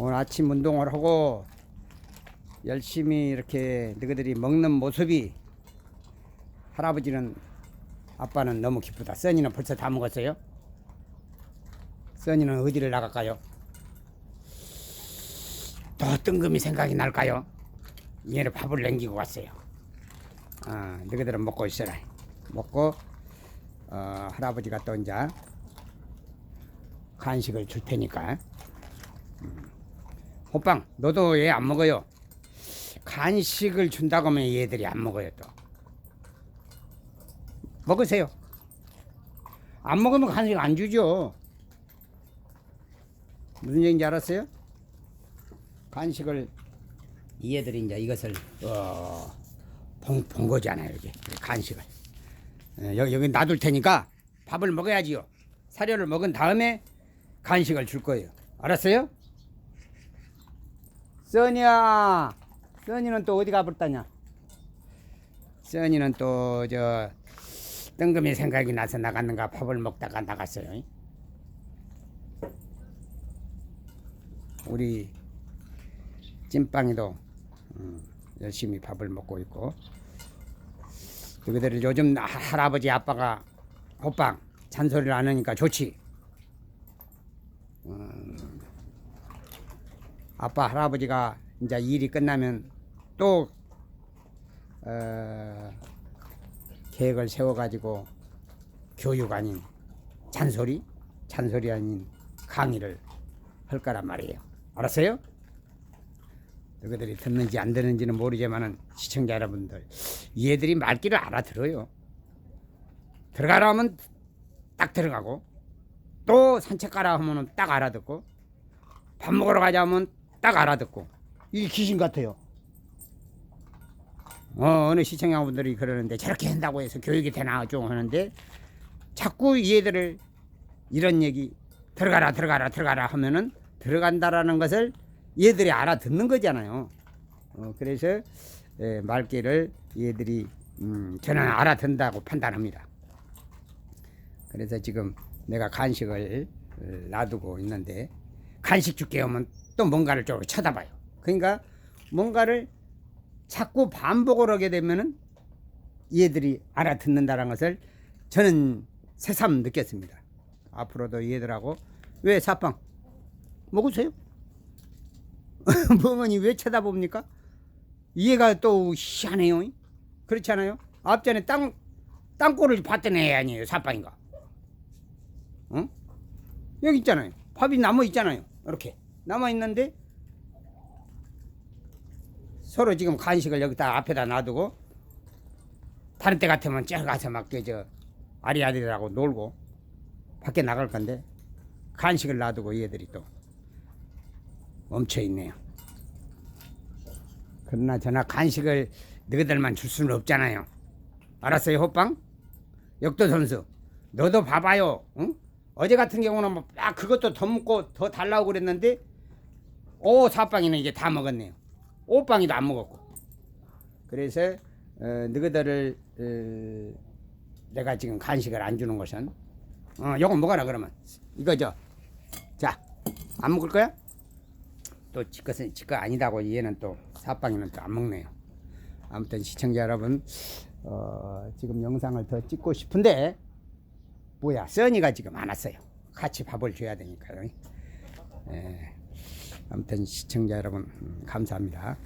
오늘 아침 운동을 하고 열심히 이렇게 너희들이 먹는 모습이 할아버지는 아빠는 너무 기쁘다. 써니는 벌써 다 먹었어요? 써니는 어디를 나갈까요? 또 뜬금이 생각이 날까요? 얘는 밥을 남기고 왔어요. 아, 너희들은 먹고 있어라. 먹고 어, 할아버지가 또 이제 간식을 줄 테니까. 음. 호빵, 너도 얘 안 먹어요. 간식을 준다고 하면 얘들이 안 먹어요 또. 먹으세요. 안 먹으면 간식 안 주죠. 무슨 얘기인지 알았어요? 간식을 얘들이 이제 이것을 어, 본, 본 거잖아요 이제 간식을. 어, 여기, 여기 놔둘 테니까 밥을 먹어야지요. 사료를 먹은 다음에 간식을 줄 거예요. 알았어요? 써니야, 써니는 또 어디 가버렸다냐? 써니는 또 저 뜬금이 생각이 나서 나갔는가 밥을 먹다가 나갔어요. 우리 찐빵이도 음, 열심히 밥을 먹고 있고 그들을 요즘 하- 할아버지 아빠가 호빵 잔소리를 안 하니까 좋지. 음, 아빠 할아버지가 이제 일이 끝나면 또 어, 계획을 세워가지고 교육 아닌 잔소리, 잔소리 아닌 강의를 할 거란 말이에요. 알았어요? 너희들이 듣는지 안 듣는지는 모르지만은 시청자 여러분들 얘들이 말귀를 알아들어요. 들어가라 하면 딱 들어가고 또 산책 가라 하면은 딱 알아듣고 밥 먹으러 가자 하면 딱 알아듣고 이 귀신 같아요. 어, 어느 시청자분들이 그러는데 저렇게 한다고 해서 교육이 되나 좀 하는데 자꾸 얘들을 이런 얘기 들어가라 들어가라 들어가라 하면은 들어간다라는 것을 얘들이 알아듣는 거잖아요. 어, 그래서 예, 말귀를 얘들이 음, 저는 알아듣는다고 판단합니다. 그래서 지금 내가 간식을 어, 놔두고 있는데 간식 줄게 하면 또 뭔가를 좀 쳐다봐요. 그러니까 뭔가를 자꾸 반복을 하게 되면은 얘들이 알아듣는다는 것을 저는 새삼 느꼈습니다. 앞으로도 얘들하고 왜 사빵 먹으세요? 멍은이 왜 쳐다봅니까? 얘가 또 희한해요. 그렇지 않아요? 앞전에 땅 땅골을 봤던 애 아니에요 사빵인가? 응? 여기 있잖아요. 밥이 남아 있잖아요. 이렇게 남아 있는데 서로 지금 간식을 여기다 앞에다 놔두고 다른 때 같으면 저 가서 막저 아리아리라고 놀고 밖에 나갈 건데 간식을 놔두고 얘들이 또 멈춰 있네요. 그러나 저나 간식을 너희들만 줄 수는 없잖아요. 알았어요, 호빵? 역도 선수, 너도 봐봐요. 응? 어제 같은 경우는 뭐, 아, 그것도 더 먹고 더 달라고 그랬는데, 오, 사빵이는 이제 다 먹었네요. 오빵이도 안 먹었고. 그래서, 어, 너희들을, 어, 내가 지금 간식을 안 주는 것은, 어, 요거 먹어라, 그러면. 이거죠. 자, 안 먹을 거야? 또 지것은 지거 아니다고 얘는 또 사빵이는 또 안 먹네요. 아무튼 시청자 여러분 어, 지금 영상을 더 찍고 싶은데 뭐야 써니가 지금 안 왔어요. 같이 밥을 줘야 되니까요. 예. 아무튼 시청자 여러분 음, 감사합니다.